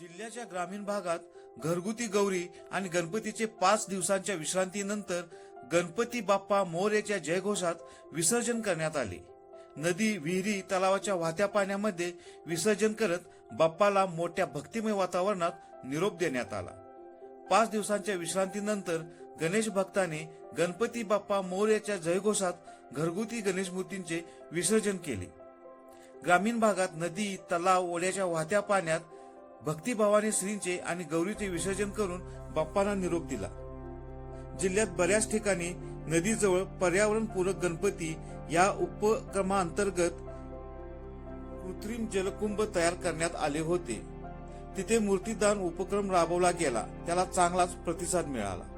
जिल्ह्याच्या ग्रामीण भागात घरगुती गौरी आणि गणपतीचे पाच दिवसांच्या विश्रांतीनंतर गणपती बाप्पा मोरेच्या जयघोषात विसर्जन करण्यात आले. नदी विहिरी तलावाच्या वाहत्या पाण्यामध्ये विसर्जन करत बाप्पाला मोठ्या भक्तिमय वातावरणात निरोप देण्यात आला. पाच दिवसांच्या विश्रांतीनंतर गणेश भक्ताने गणपती बाप्पा मोर्याच्या जयघोषात घरगुती गणेश मूर्तींचे विसर्जन केले. ग्रामीण भागात नदी तलाव ओढ्याच्या वाहत्या पाण्यात भक्तिभावाने श्रींचे आणि गौरीचे विसर्जन करून बाप्पांना निरोप दिला. जिल्ह्यात बऱ्याच ठिकाणी नदीजवळ पर्यावरणपूरक गणपती या उपक्रमांतर्गत कृत्रिम जलकुंभ तयार करण्यात आले होते. तिथे मूर्तीदान उपक्रम राबवला गेला. त्याला चांगलाच प्रतिसाद मिळाला.